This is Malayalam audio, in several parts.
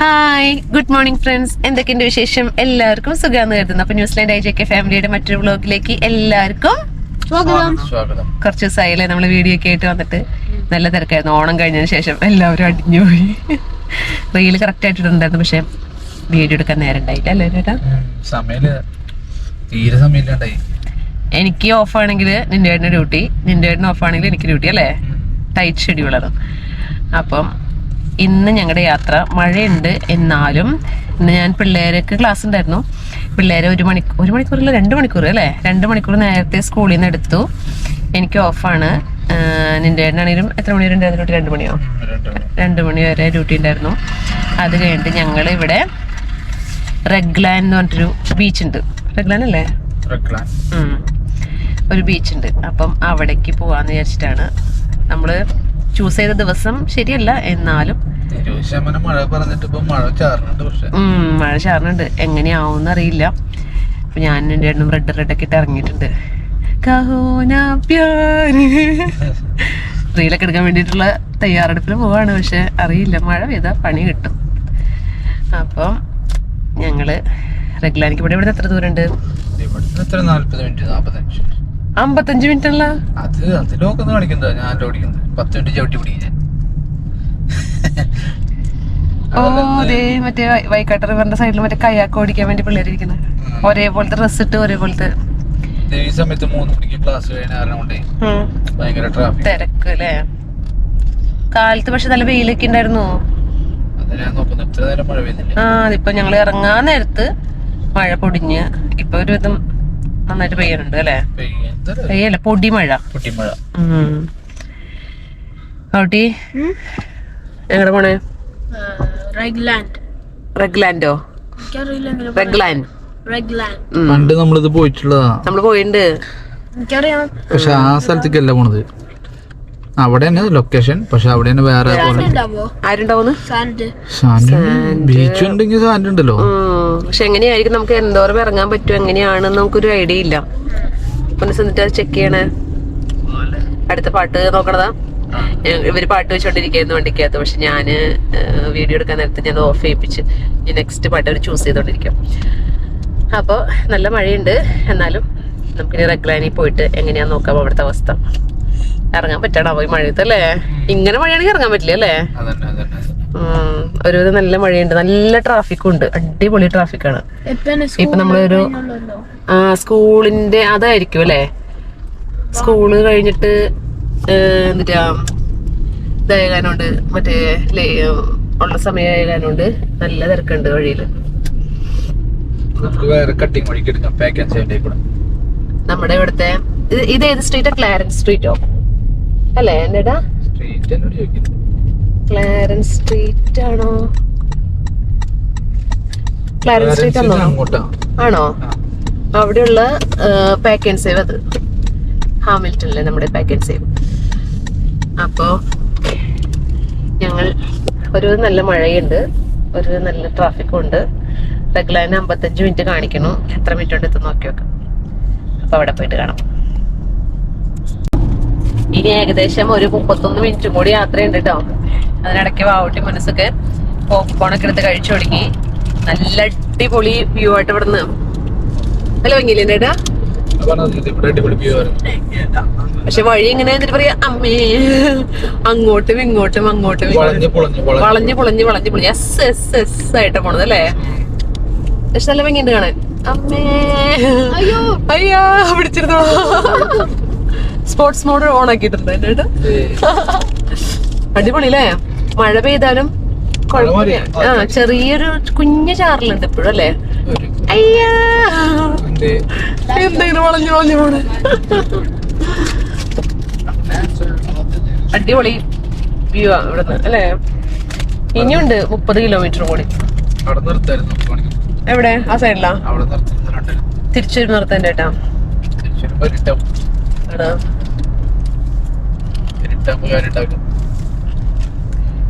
ഹായ് ഗുഡ് മോർണിംഗ് ഫ്രണ്ട്സ് എന്തൊക്കെയുണ്ട് വിശേഷം? എല്ലാവർക്കും സുഖാന്ന് കരുതുന്നു. അപ്പൊ ന്യൂസിലാൻഡ് ഐ ജെ കെ ഫാമിലിയുടെ മറ്റൊരു വ്ളോഗിലേക്ക് എല്ലാവർക്കും സ്വാഗതം. കുറച്ച് ദിവസമായില്ലേ നമ്മൾ വീഡിയോ ഒക്കെ ആയിട്ട് വന്നിട്ട്? നല്ല തിരക്കായിരുന്നു. ഓണം കഴിഞ്ഞതിന് ശേഷം എല്ലാവരും അടിഞ്ഞു പോയി. റീൽ കറക്റ്റ് ആയിട്ടുണ്ടായിരുന്നു പക്ഷെ വീഡിയോ എടുക്കാൻ നേരം ഉണ്ടായില്ല അല്ലേ ചേട്ടാ? തീരെ സമയമില്ലാണ്ടായി എനിക്ക് ഓഫ് ആണെങ്കിൽ നിന്റെ ഏട്ടന് ഡ്യൂട്ടി നിന്റെ ഏട്ടന് ഓഫ് ആണെങ്കിൽ എനിക്ക് ഡ്യൂട്ടി അല്ലേ? ടൈറ്റ് ഷെഡ്യൂളാണ് അപ്പം ഇന്ന് ഞങ്ങളുടെ യാത്ര മഴയുണ്ട് എന്നാലും ഇന്ന് ഞാൻ പിള്ളേർക്ക് ക്ലാസ് ഉണ്ടായിരുന്നു പിള്ളേരെ ഒരു മണിക്കൂർ ഒരു മണിക്കൂറില്ല രണ്ട് മണിക്കൂർ അല്ലേ? രണ്ട് മണിക്കൂർ നേരത്തെ സ്കൂളിൽ നിന്ന് എടുത്തു. എനിക്ക് ഓഫാണ് നിന്റെ ഏട്ടനാണെങ്കിലും എത്ര മണി വരെ ഉണ്ടായിരുന്നു രണ്ട് മണിയോ? രണ്ട് മണി വരെ ഡ്യൂട്ടി ഉണ്ടായിരുന്നു അത് കഴിഞ്ഞിട്ട് ഞങ്ങൾ ഇവിടെ റെഗ്ലാൻ എന്ന് പറഞ്ഞിട്ടൊരു ബീച്ച് ഉണ്ട് റെഗ്ലാൻ അല്ലേ. ഒരു ബീച്ച് ഉണ്ട് അപ്പം അവിടേക്ക് പോവാന്ന് വിചാരിച്ചിട്ടാണ് നമ്മൾ ചൂസ് ചെയ്ത ദിവസം ശരിയല്ല എന്നാലും. മഴ പറഞ്ഞിട്ട് മഴ ചാറുന്നുണ്ട് പക്ഷേ. മഴ ചാറുന്നുണ്ട്. എങ്ങനെയാവും അറിയില്ല. അപ്പൊ ഞാൻ എന്റെ എണ്ണം റെഡ് റെഡ് ഒക്കെ ഇട്ട് ഇറങ്ങിയിട്ടുണ്ട്. റീലൊക്കെ എടുക്കാൻ വേണ്ടിയിട്ടുള്ള തയ്യാറെടുപ്പിൽ പോവാണ് പക്ഷെ അറിയില്ല. മഴ പെയ്താ പണി കിട്ടും. അപ്പം ഞങ്ങൾ റെഗുലാനിക്ക് ഇവിടെ ഇവിടെ എത്ര ദൂരം ഉണ്ട് എത്ര? മിനിറ്റ് അമ്പത്തഞ്ച് മിനിറ്റ് അല്ല അത് അതിലൊക്കെ ഒന്ന് കാണിക്കുന്നത് ഞാൻ ഓടിക്കുന്നത്? പത്ത് മിനിറ്റ് ചവിട്ടി പിടിക്കാൻ ഓ ദേ മറ്റേ വൈക്കാട്ട് റിവറിന്റെ സൈഡിൽ മറ്റേ കയ്യാക്ക് ഓടിക്കാൻ വേണ്ടി പിള്ളേർ ഇരിക്കുന്നത് ഒരേപോലത്തെ ഡ്രസ് ഇട്ട് ഒരേപോലത്തെ ഈ സമയത്ത് മൂന്ന് മണിക്ക് ക്ലാസ് കഴിഞ്ഞ കാരണം കൊണ്ടേ ഭയങ്കര ട്രാഫിക് തിരക്ക് അല്ലേ കാലത്ത് പക്ഷെ നല്ല വെയിലൊക്കെ ഉണ്ടായിരുന്നു ആ അതിപ്പോ ഞങ്ങൾ ഇറങ്ങാൻ നേരത്ത് മഴ പൊടിഞ്ഞ്. ഇപ്പൊ ഒരു വിധം നന്നായിട്ട് പെയ്യുന്നുണ്ട് അല്ലേ? പെയ്യല്ല പൊടിമഴ. പൊടിമഴ. ഔട്ടി എങ്ങനെ പോണേ? റെഗ്ലാൻഡ്. റെഗ്ലാൻഡോ. പണ്ട് നമ്മളിത് പോയിട്ടുള്ളതാ. നമ്മൾ പോയിണ്ട്. എനിക്കറിയാം. പക്ഷെ ആ സ്ഥലത്തേക്കല്ല പോണത്. അവിടെ തന്നെ ലൊക്കേഷൻ പക്ഷെ അവിടെ തന്നെ വേറെ പോലെ. ഉണ്ടാവോ ആരുണ്ടാവുന്നു? സാൻഡ് സാൻഡ് ബീച്ച് ഉണ്ടെങ്കിൽ സാൻഡ് ഉണ്ടല്ലോ. പക്ഷെ എങ്ങനെയായിരിക്കും നമുക്ക് എന്തോരം ഇറങ്ങാൻ പറ്റും? എങ്ങനെയാണെന്ന് നമുക്കൊരു ഐഡിയ ഇല്ല. അത് ചെക്ക് ചെയ്യണേ. അടുത്ത പാട്ട് നോക്കണതാ. ഇവർ പാട്ട് വെച്ചോണ്ടിരിക്കുന്നു വണ്ടിക്കകത്ത്. പക്ഷെ ഞാൻ വീഡിയോ എടുക്കാൻ നേരത്തെ ഞാൻ ഓഫ് ചെയ്യിപ്പിച്ച് നെക്സ്റ്റ് പാട്ട് അവർ ചൂസ് ചെയ്തോണ്ടിരിക്കാം. അപ്പോൾ നല്ല മഴയുണ്ട്. എന്നാലും നമുക്കിനി റെഗ്ലാനിൽ പോയിട്ട് എങ്ങനെയാന്ന് നോക്കാം അവിടുത്തെ അവസ്ഥ. ഇറങ്ങാൻ പറ്റടാ ഈ മഴയത്ത് അല്ലേ? ഇങ്ങനെ മഴയാണെങ്കിൽ ഇറങ്ങാൻ പറ്റില്ല അല്ലേ? അതന്നെ അതന്നെ. ഉം. ഒരുവിധം നല്ല മഴയുണ്ട്. നല്ല ട്രാഫിക്കും ഉണ്ട്. അടിപൊളി ട്രാഫിക്കാണ് ഇപ്പൊ നമ്മളൊരു ആ സ്കൂളിന്റെ അതായിരിക്കും അല്ലേ? സ്കൂൾ കഴിഞ്ഞിട്ട് എന്താ എന്നിട്ടാ ഇതായകാനുണ്ട് മറ്റേ ഉള്ള സമയമായകാനുണ്ട് നല്ല തിരക്കുണ്ട് വഴിയിൽ. നമുക്ക് വേറെ കട്ടിങ് വഴിക്ക് എടുക്കാം. പാക്ക് ആൻഡ് സേവിന്റെ കൂടെ. നമ്മുടെ ഇവിടുത്തെ ഇത് ഇത് ഏത് സ്ട്രീറ്റാ ക്ലാരൻസ് സ്ട്രീറ്റോ അല്ലേ? എന്നിടാ ക്ലാരൻസ് സ്ട്രീറ്റ് ആണോ? ക്ലാരൻസ് സ്ട്രീറ്റ് ആണോ? ആണോ? അവിടെയുള്ള പാക്ക് ആൻഡ് സേവ് അത്. ഹാമിൽട്ടണിലെ നമ്മുടെ പാക്ക് ആൻഡ് സേവ് അപ്പോൾ ഞങ്ങൾ ഒരു നല്ല മഴയുണ്ട്. ഒരു നല്ല ട്രാഫിക്കും ഉണ്ട്. റെഗുലറിന് അമ്പത്തഞ്ച് മിനിറ്റ് കാണിക്കണം. എത്ര മിനിറ്റ് കൊണ്ട് എത്തുന്ന? നോക്കി വെക്കാം. അപ്പോൾ അവിടെ പോയിട്ട് കാണാം. ഇനി ഏകദേശം ഒരു മുപ്പത്തൊന്ന് മിനിറ്റും കൂടി യാത്രയുണ്ട് കേട്ടോ അതിനിടയ്ക്ക് വാവട്ടി മനസ്സൊക്കെ പോപ്കോണൊക്കെ എടുത്ത് കഴിച്ചു തുടങ്ങി. നല്ല അടിപൊളി വ്യൂ ആയിട്ട് ഇവിടുന്ന്. നല്ല ഭംഗിയില്ലേ ഏട്ടാ? പറഞ്ഞത് ഇവിടെ അടിപൊളി വ്യൂ ആയിരുന്നു പക്ഷെ വഴി ഇങ്ങനെ എന്നിട്ട് പറയാ? അമ്മേ. അങ്ങോട്ടും ഇങ്ങോട്ടും അങ്ങോട്ടും വളഞ്ഞു പൊളഞ്ഞു വളഞ്ഞു പൊളഞ്ഞ് വളഞ്ഞ് പൊളഞ്ഞ്. എസ് എസ് എസ് ആയിട്ട് പോണത് അല്ലേ? പക്ഷെ നല്ല ഭംഗിയുണ്ട് കാണാൻ. അമ്മേ. അയ്യോ. അയ്യോ പിടിച്ചിരുന്നോ? സ്പോർട്സ് മോഡ് ഓൺ ആക്കിയിട്ടുണ്ട് അടിപൊളിയല്ലേ അടിപൊളി അല്ലേ മഴ പെയ്താലും കുഴപ്പമില്ല. ആ ചെറിയൊരു കുഞ്ഞു ചാറിലുണ്ട് ഇപ്പോഴും അല്ലേ? ഒരു അയ്യാ! എന്റെ എന്തെങ്കിലും വളഞ്ഞു വളഞ്ഞു പോണ്. അടിപൊളി വ്യൂ ആ ഇവിടുന്ന് അല്ലേ? ഇനിയുണ്ട് മുപ്പത് കിലോമീറ്റർ കൂടി. എവിടെ? ആ സൈഡിലാ? തിരിച്ചു നിർത്താൻ ചേട്ടാ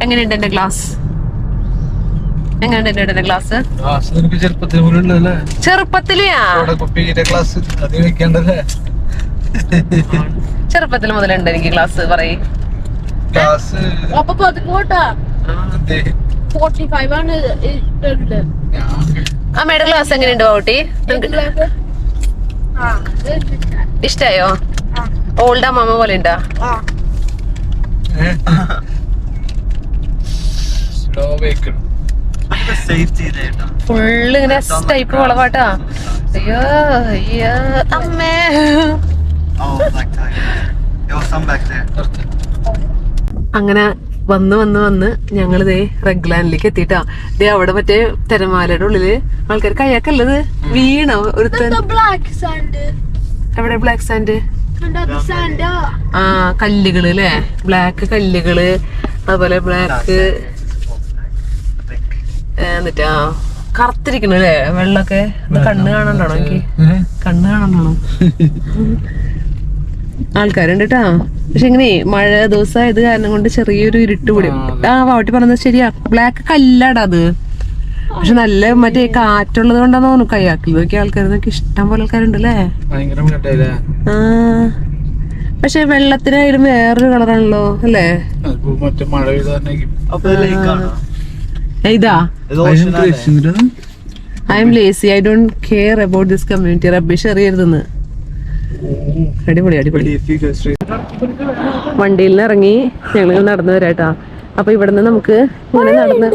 എങ്ങനെയുണ്ട് എന്റെ ഗ്ലാസ് എങ്ങനെയുണ്ട് എന്റെ ഗ്ലാസ് ചെറുപ്പത്തിലെയാ? അവിടെ കുപ്പിയുടെ ക്ലാസ് അത് വെക്കേണ്ടല്ലേ ചെറുപ്പത്തിൽ മുതലുണ്ട് എനിക്ക് ഗ്ലാസ് പറയ്? ക്ലാസ് അപ്പൊ എന്തേ ഫോർട്ടി ഫൈവ് ആണ് അമ്മയുടെ ക്ലാസ് എങ്ങനെയുണ്ട് ഇഷ്ടാ. ഇഷ്ടായോ. ഓൾഡ് അമ്മ പോലെ ഉണ്ടോ? ആ. സ്ലോ വെഹിക്കിൾ ഫുള്ള് ഇങ്ങനെ ടൈപ്പ് വളവാട്ടാ അയ്യോ അയ്യോ അമ്മേ. Oh, അങ്ങനെ വന്ന് വന്ന് വന്ന് ഞങ്ങൾ ദേ റെഗ്ലാൻഡിലേക്ക് എത്തിയിട്ടാ. ദേ അവിടെ മറ്റേ തിരമാലയുടെ ഉള്ളിൽ ആൾക്കാർ കയ്യാക്കല്ലത് വീണോ ഒരു ബ്ലാക്ക് സാൻഡ് എവിടെ ബ്ലാക്ക് സാൻഡ് ആ കല്ലുകൾ അല്ലേ ബ്ലാക്ക് കല്ലുകൾ അതുപോലെ ബ്ലാക്ക് എന്നിട്ടാ കറുത്തിരിക്കണു അല്ലേ വെള്ളമൊക്കെ? ഇത് കണ്ണ് കാണണ്ടാണോ എനിക്ക്? കണ്ണ് കാണണ്ടാണോ ആൾക്കാരുണ്ട് കേട്ടാ പക്ഷെ ഇങ്ങനെ മഴ ദിവസം ഇത് കാരണം കൊണ്ട് ചെറിയൊരു ഇരുട്ട് കൂടി ആ വാട്ടി പറഞ്ഞത് ശരിയാ. ബ്ലാക്ക് കല്ലാടാ അത്. പക്ഷെ നല്ല മറ്റേ കാറ്റുള്ളത് കൊണ്ടാന്ന് തോന്നുന്നു. കയ്യാക്കിൽ നോക്കിയ ആൾക്കാർ നോക്കി ഇഷ്ടം പോലെ ആൾക്കാരുണ്ട് അല്ലേ ആ. പക്ഷെ വെള്ളത്തിനായാലും വേറൊരു കളറാണല്ലോ അല്ലേ? ഇതാ? I'm lazy I don't care about this community rubbish അറിയരുതെന്ന് അടിപൊളി അടിപൊളി. വണ്ടിയിൽ നിന്ന് ഇറങ്ങി ഞങ്ങൾ നടന്നു വരാട്ടാ അപ്പൊ ഇവിടുന്ന് നമുക്ക് ഇങ്ങനെ നടന്ന്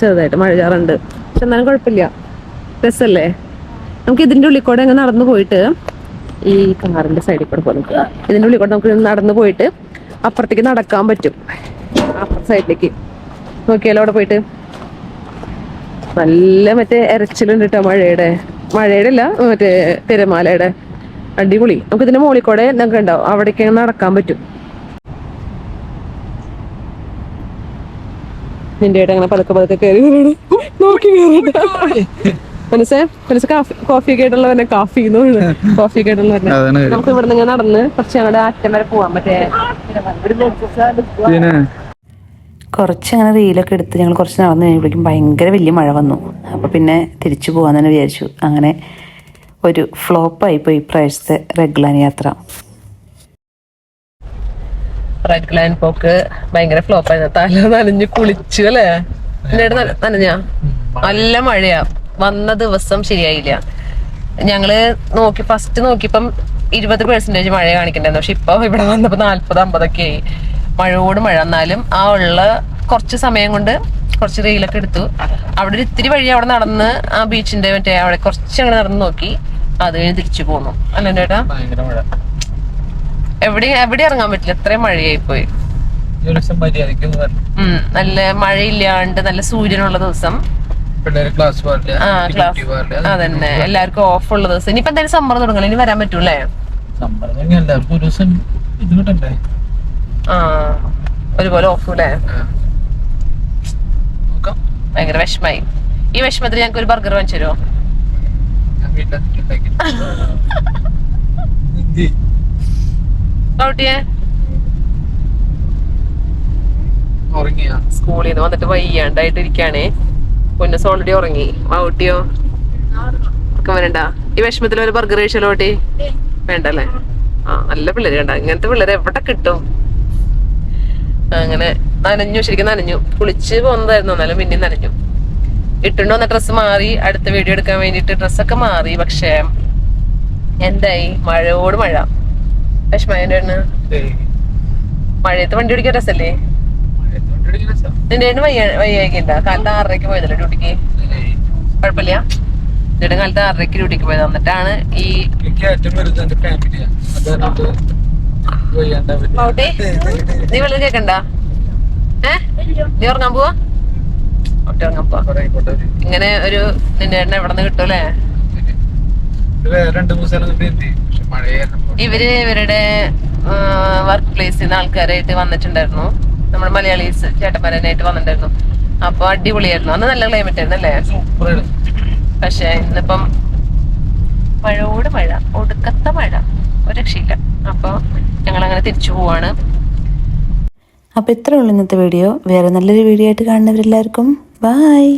ചെറുതായിട്ട് മഴ ചാറുണ്ട്. പക്ഷെ എന്നാലും കുഴപ്പമില്ല. രസല്ലേ? നമുക്ക് ഇതിന്റെ ഉള്ളിൽ കൂടെ അങ്ങ് നടന്നു പോയിട്ട് ഈ കാറിന്റെ സൈഡിൽ കൂടെ പോകും. ഇതിന്റെ ഉള്ളിൽ കൂടെ നമുക്ക് നടന്നു പോയിട്ട് അപ്പുറത്തേക്ക് നടക്കാൻ പറ്റും. അപ്പുറത്തെ സൈഡിലേക്ക് നോക്കിയാലോ അവിടെ പോയിട്ട്? നല്ല മറ്റേ ഇരച്ചിലുണ്ട് കേട്ടോ മഴയുടെ. മഴയുടെ അല്ല മറ്റേ തിരമാലയുടെ അടിപൊളി. നമുക്ക് ഇതിന്റെ മുകളിൽ കൂടെ നമുക്ക് ഉണ്ടാവും. അവിടേക്ക് നടക്കാൻ പറ്റും. നിന്റെ ആയിട്ട് അങ്ങനെ പതുക്കെ പതുക്കെ കയറി വരണം നോക്കി മനസ്സേ മനസ്സ് കാഫി കോഫി ഒക്കെ ആയിട്ടുള്ളവനെ കാഫി കോഫി ഒക്കെ ആയിട്ടുള്ളവനെ നമുക്ക് ഇവിടെ നിന്ന് നടന്ന് കുറച്ച് ഞങ്ങളുടെ അറ്റം വരെ പോവാൻ പറ്റേ. കുറച്ച് അങ്ങനെ റീലൊക്കെ എടുത്ത് ഞങ്ങൾ കുറച്ച് നടന്നു കഴിഞ്ഞപ്പോഴേക്കും ഭയങ്കര വലിയ മഴ വന്നു. അപ്പോൾ പിന്നെ തിരിച്ചു പോകാൻ തന്നെ വിചാരിച്ചു. അങ്ങനെ ഒരു ഫ്ലോപ്പായി പോയി ഇപ്രാവശ്യത്തെ റെഗ്ലാൻ യാത്ര. റെഡ് ഗ്ലാൻഡ് പോക്ക് ഭയങ്കര ഫ്ലോപ്പ് ആയിരുന്നു. തല നനഞ്ഞ് കുളിച്ചു അല്ലേ? എന്നിട്ട് നനഞ്ഞ? നല്ല മഴയാ. വന്ന ദിവസം ശരിയായില്ല. ഞങ്ങൾ നോക്കി ഫസ്റ്റ് നോക്കിയപ്പം ഇരുപത് പെർസെന്റേജ് മഴ കാണിക്കണ്ടായിരുന്നു. പക്ഷെ ഇപ്പൊ ഇവിടെ വന്നപ്പോ നാല്പത് അമ്പതൊക്കെ ആയി. മഴയോട് മഴ. എന്നാലും ആ ഉള്ള കുറച്ച് സമയം കൊണ്ട് കുറച്ച് റീലൊക്കെ എടുത്തു. അവിടെ ഒരു ഇത്തിരി വഴി അവിടെ നടന്ന് ആ ബീച്ചിന്റെ മറ്റേ അവിടെ കുറച്ച് അങ്ങനെ നടന്ന് നോക്കി. അത് കഴിഞ്ഞ് തിരിച്ചു പോന്നു. അല്ലേ ചേട്ടാ? എവിടെ എവിടെ ഇറങ്ങാൻ പറ്റില്ല. അത്രയും മഴയായി പോയി. നല്ല മഴയില്ലാണ്ട് നല്ല സൂര്യനുള്ള ദിവസം. അതന്നെ. എല്ലാവർക്കും ഓഫ് ഉള്ള ദിവസം. ഇനിയിപ്പോ എന്തായാലും സമ്മർ തുടങ്ങണം. ഇനി വരാൻ പറ്റൂലേ ആ ഒരുപോലെ ഓഫ് അല്ലേ ഭയങ്കര വിഷമായി. ഈ വിഷമത്തിൽ ഞങ്ങൾക്ക് ഒരു ബർഗർ വാങ്ങിച്ചു തരുമോ ഔട്ടിയെ സ്കൂളിൽ നിന്ന് വന്നിട്ട് വയ്യാണ്ടായിട്ട് ഇരിക്കാണേ. പൊന്നസ് ഓൾറെഡി ഉറങ്ങി. ഔട്ടിയോ ഒക്കെ വരണ്ട? ഈ വിഷമത്തിൽ ഒരു ബർഗർ കഴിച്ചാലോ ഔട്ടി വേണ്ടല്ലേ? ആ നല്ല പിള്ളേര് കണ്ട. ഇങ്ങനത്തെ പിള്ളേരെ എവിടെ കിട്ടും? അങ്ങനെ നനഞ്ഞു ശരിക്കും നനഞ്ഞു. കുളിച്ച് പോകുന്നതായിരുന്നു എന്നാലും പിന്നെയും നനഞ്ഞു. ഇട്ടുണ്ടോ വന്ന ഡ്രസ്സ് മാറി. അടുത്ത വീഡിയോ എടുക്കാൻ വേണ്ടിട്ട് ഡ്രസ്സൊക്കെ മാറി. പക്ഷേ എന്തായി? മഴയോട് മഴ. മഴയത്ത് വണ്ടി ഓടിക്കാൻ രസല്ലേ? നിന്റെ വയ്യ വയ്യായിക്കണ്ട കാലത്ത് ആറരയ്ക്ക് പോയതല്ലേ ഡ്യൂട്ടിക്ക്? കുഴപ്പമില്ല. ചേട്ടൻ കാലത്ത് ആറരയ്ക്ക് ഡ്യൂട്ടിക്ക് പോയത്. എന്നിട്ടാണ് ഈ നീ വെള്ളം കേക്കണ്ട? ഏ? നീ ഉറങ്ങാൻ പോവാ? ഉറങ്ങാൻ പോവാ. ഇങ്ങനെ ഒരു നിന്റെ ഏട്ടനെ എവിടെ നിന്ന് കിട്ടൂലേ വേറെ രണ്ട് മൂന്ന് സ്ഥലം മഴയായിരുന്നു. ഇവർ ഇവരുടെ വർക്ക് പ്ലേസിൽ നിന്ന് ആൾക്കാരായിട്ട് വന്നിട്ടുണ്ടായിരുന്നു. നമ്മുടെ മലയാളീസ് ചേട്ടന്മാരനായിട്ട് വന്നിട്ടുണ്ടായിരുന്നു. അപ്പൊ അടിപൊളിയായിരുന്നു. അന്ന് നല്ല ക്ലൈമറ്റ് ആയിരുന്നു അല്ലേ? പക്ഷെ ഇന്നിപ്പം മഴയോട് മഴ ഒടുക്കത്തെ മഴ. ഒരു രക്ഷയില്ല. അപ്പൊ ഞങ്ങൾ അങ്ങനെ തിരിച്ചു പോവാണ്. അപ്പോൾ ഇത്രേ ഉള്ളൂ ഇന്നത്തെ വീഡിയോ. വേറെ നല്ലൊരു വീഡിയോ ആയിട്ട് കാണുന്നവരെല്ലാവർക്കും. ബായ്